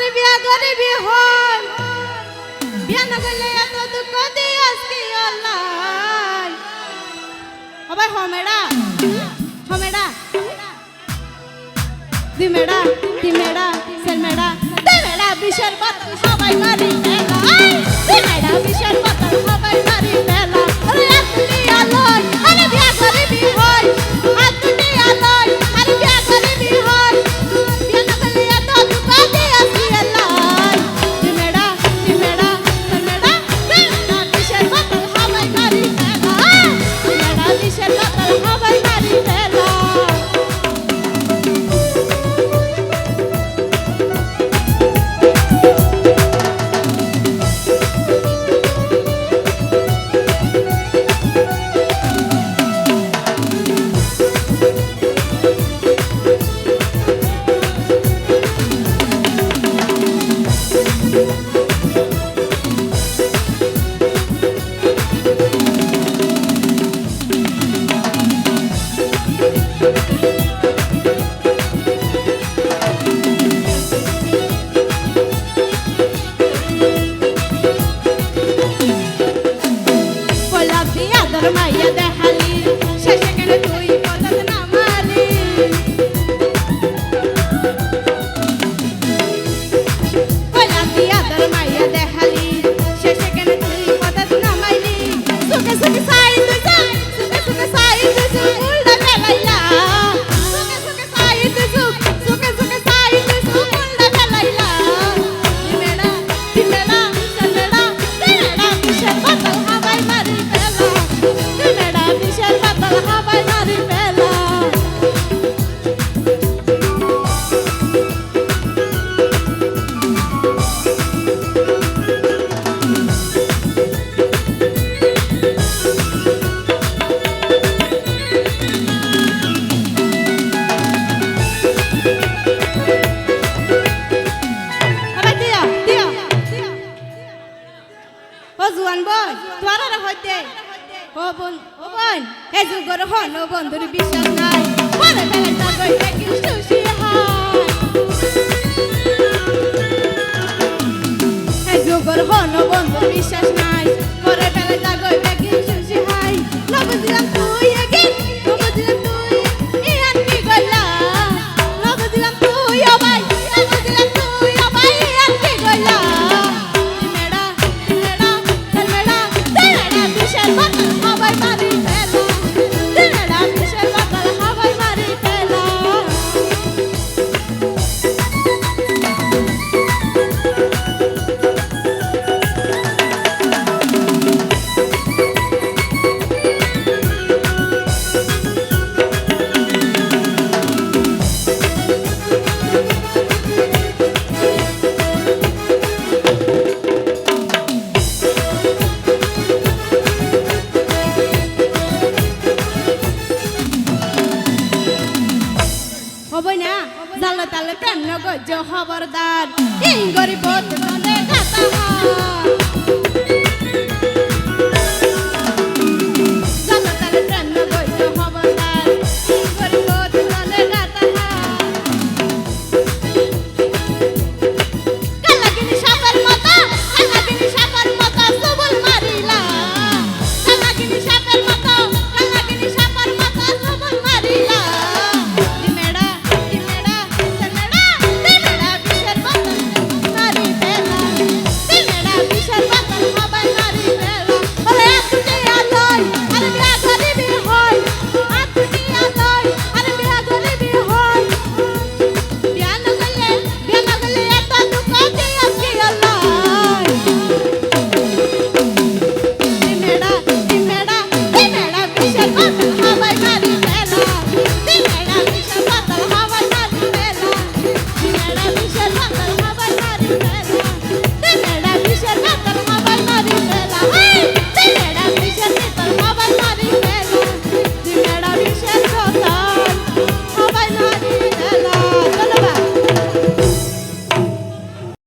আমার বিয়া গরিবি হল। বিয়া না করলে এত দুঃখ দিয়াস কি আল্লাহ আবার হমেডা হমেডা দিমেডা দিমেডা সেলমেডা দিমেডা বিশের বাত সবাই মারি ও জুয়ান বই তোমার আর হইতে। ও বোন ও বোন, হে যুগর হল বন্ধুর বিশ্বাস নাই। বলে বেলা হে যুগর বন্ধুর বিশ্বাস গজ হবরদার এই গরিব মনে গাতা হয়